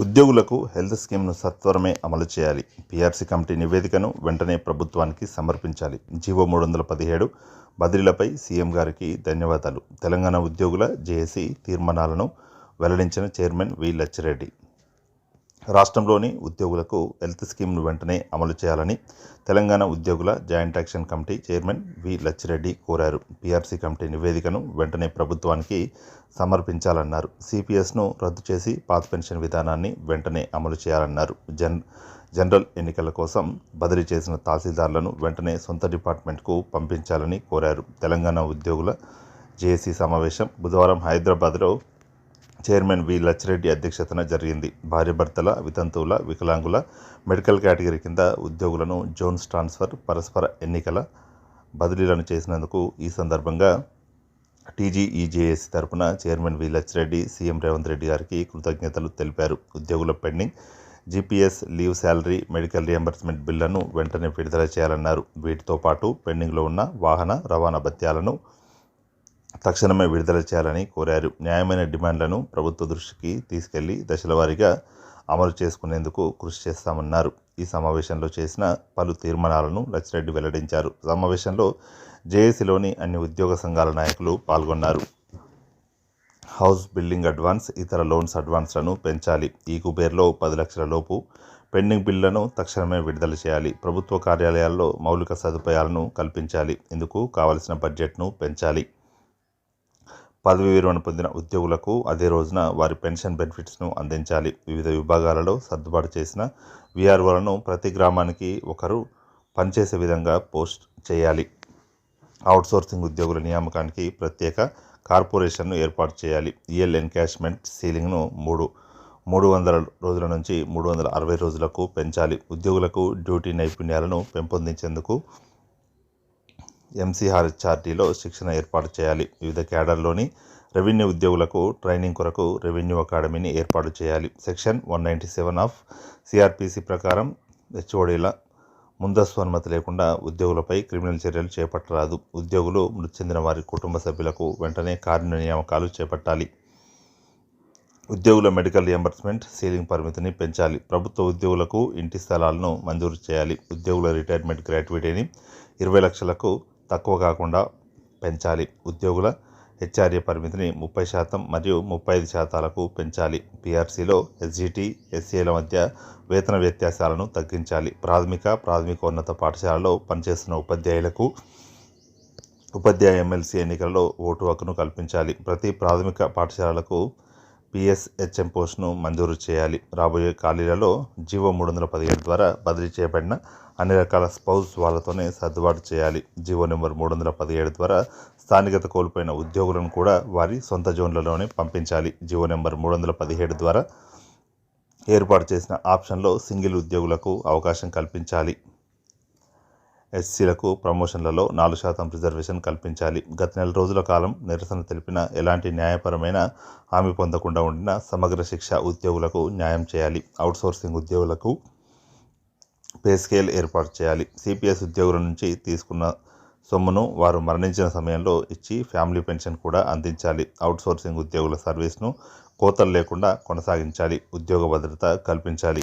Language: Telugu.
ఉద్యోగులకు హెల్త్ స్కీమ్ను సత్వరమే అమలు చేయాలి. పీఆర్సీ కమిటీ నివేదికను వెంటనే ప్రభుత్వానికి సమర్పించాలి. జీవో మూడు వందల పదిహేడు బదిలీలపై సీఎం గారికి ధన్యవాదాలు. తెలంగాణ ఉద్యోగుల జేఏసీ తీర్మానాలను వెల్లడించిన చైర్మన్ వి లచ్చిరెడ్డి. రాష్ట్రంలోని ఉద్యోగులకు హెల్త్ స్కీమ్ను వెంటనే అమలు చేయాలని తెలంగాణ ఉద్యోగుల joint action committee chairman V Lachireddy కోరారు. పీఆర్సీ కమిటీ నివేదికను వెంటనే ప్రభుత్వానికి సమర్పించాలన్నారు. సిపిఎస్ను రద్దు చేసి పాత పెన్షన్ విధానాన్ని వెంటనే అమలు చేయాలన్నారు. జన్ జనరల్ ఎన్నికల కోసం బదిలీ చేసిన తహసీల్దార్లను వెంటనే సొంత డిపార్ట్మెంట్కు పంపించాలని కోరారు. తెలంగాణ ఉద్యోగుల జేఏసీ సమావేశం బుధవారం హైదరాబాద్లో చైర్మన్ వి. లచ్చిరెడ్డి అధ్యక్షతన జరిగింది. భార్యభర్తల వితంతువుల వికలాంగుల మెడికల్ కేటగిరీ కింద ఉద్యోగులను జోన్స్ ట్రాన్స్ఫర్ పరస్పర ఎన్నికల బదిలీలను చేసినందుకు ఈ సందర్భంగా టీజీఈజేఏసీ తరపున chairman V. Lachireddy CM Revanth Reddy గారికి కృతజ్ఞతలు తెలిపారు. ఉద్యోగుల pending GPS leave salary medical reimbursement బిల్లను వెంటనే విడుదల చేయాలన్నారు. వీటితో పాటు పెండింగ్లో ఉన్న వాహన రవాణా భత్యాలను తక్షణమే విడుదల చేయాలని కోరారు. న్యాయమైన డిమాండ్లను ప్రభుత్వ దృష్టికి తీసుకెళ్ళి దశలవారీగా అమలు చేసుకునేందుకు కృషి చేస్తామన్నారు. ఈ సమావేశంలో చేసిన పలు తీర్మానాలను లచ్చిరెడ్డి వెల్లడించారు. సమావేశంలో జేఏసీలోని అన్ని ఉద్యోగ సంఘాల నాయకులు పాల్గొన్నారు. హౌస్ బిల్డింగ్ అడ్వాన్స్ ఇతర లోన్స్ అడ్వాన్స్లను పెంచాలి. ఈ కుబేర్లో పది లక్షల లోపు పెండింగ్ బిల్లులను తక్షణమే విడుదల చేయాలి. ప్రభుత్వ కార్యాలయాల్లో మౌలిక సదుపాయాలను కల్పించాలి. ఇందుకు కావలసిన బడ్జెట్ను పెంచాలి. పదవి విరమణ పొందిన ఉద్యోగులకు అదే రోజున వారి పెన్షన్ బెనిఫిట్స్ను అందించాలి. వివిధ విభాగాలలో సర్దుబాటు చేసిన వీఆర్ఓలను ప్రతి గ్రామానికి ఒకరు పనిచేసే విధంగా పోస్ట్ చేయాలి. అవుట్సోర్సింగ్ ఉద్యోగుల నియామకానికి ప్రత్యేక కార్పొరేషన్ను ఏర్పాటు చేయాలి. ఈఎల్ ఎన్కాష్మెంట్ సీలింగ్ను మూడు మూడు వందల రోజుల నుంచి మూడు వందల అరవై రోజులకు పెంచాలి. ఉద్యోగులకు డ్యూటీ నైపుణ్యాలను పెంపొందించేందుకు ఎంసీఆర్హెచ్ఆర్టీలో శిక్షణ ఏర్పాటు చేయాలి. వివిధ క్యాడర్లోని రెవెన్యూ ఉద్యోగులకు ట్రైనింగ్ కొరకు రెవెన్యూ అకాడమీని ఏర్పాటు చేయాలి. Section one ninety seven of CRPC ప్రకారం హెచ్ఓడీల ముందస్తు అనుమతి లేకుండా ఉద్యోగులపై క్రిమినల్ చర్యలు చేపట్టరాదు. ఉద్యోగులు మృతి చెందిన వారి కుటుంబ సభ్యులకు వెంటనే కార్య నియామకాలు చేపట్టాలి. ఉద్యోగుల మెడికల్ రియంబర్స్మెంట్ సీలింగ్ పరిమితిని పెంచాలి. ప్రభుత్వ ఉద్యోగులకు ఇంటి స్థలాలను మంజూరు చేయాలి. ఉద్యోగుల రిటైర్మెంట్ గ్రాట్యుటీని ఇరవై లక్షలకు తక్కువ కాకుండా పెంచాలి. ఉద్యోగుల హెచ్ఆర్ఏ పరిమితిని ముప్పై శాతం మరియు ముప్పై ఐదు శాతాలకు పెంచాలి. పీఆర్సీలో ఎస్జిటి ఎస్సీల మధ్య వేతన వ్యత్యాసాలను తగ్గించాలి. ప్రాథమిక ప్రాథమికోన్నత పాఠశాలలో పనిచేస్తున్న ఉపాధ్యాయులకు ఉపాధ్యాయ ఎమ్మెల్సీ ఎన్నికలలో ఓటు హక్కును కల్పించాలి. ప్రతి ప్రాథమిక పాఠశాలలకు పిఎస్హెచ్ఎం పోస్ట్ను మంజూరు చేయాలి. రాబోయే ఖాళీలలో జీవో మూడు వందల పదిహేడు ద్వారా బదిలీ చేయబడిన అన్ని రకాల స్పౌస్ వాళ్ళతోనే సర్దుబాటు చేయాలి. జీవో నెంబర్ మూడు వందల పదిహేడు ద్వారా స్థానికత కోల్పోయిన ఉద్యోగులను కూడా వారి సొంత జోన్లలోనే పంపించాలి. జీవో నెంబర్ మూడు వందల పదిహేడు ద్వారా ఏర్పాటు చేసిన ఆప్షన్లో సింగిల్ ఉద్యోగులకు అవకాశం కల్పించాలి. ఎస్సీలకు ప్రమోషన్లలో నాలుగు శాతం రిజర్వేషన్ కల్పించాలి. గత నెల రోజుల కాలం నిరసన తెలిపిన ఎలాంటి న్యాయపరమైన హామీ పొందకుండా ఉండిన సమగ్ర శిక్ష ఉద్యోగులకు న్యాయం చేయాలి. అవుట్సోర్సింగ్ ఉద్యోగులకు పే స్కేల్ ఏర్పాటు చేయాలి. సిపిఎస్ ఉద్యోగుల నుంచి తీసుకున్న సొమ్మును వారు మరణించిన సమయంలో ఇచ్చి ఫ్యామిలీ పెన్షన్ కూడా అందించాలి. అవుట్సోర్సింగ్ ఉద్యోగుల సర్వీస్ను కోతలు లేకుండా కొనసాగించాలి. ఉద్యోగ భద్రత కల్పించాలి.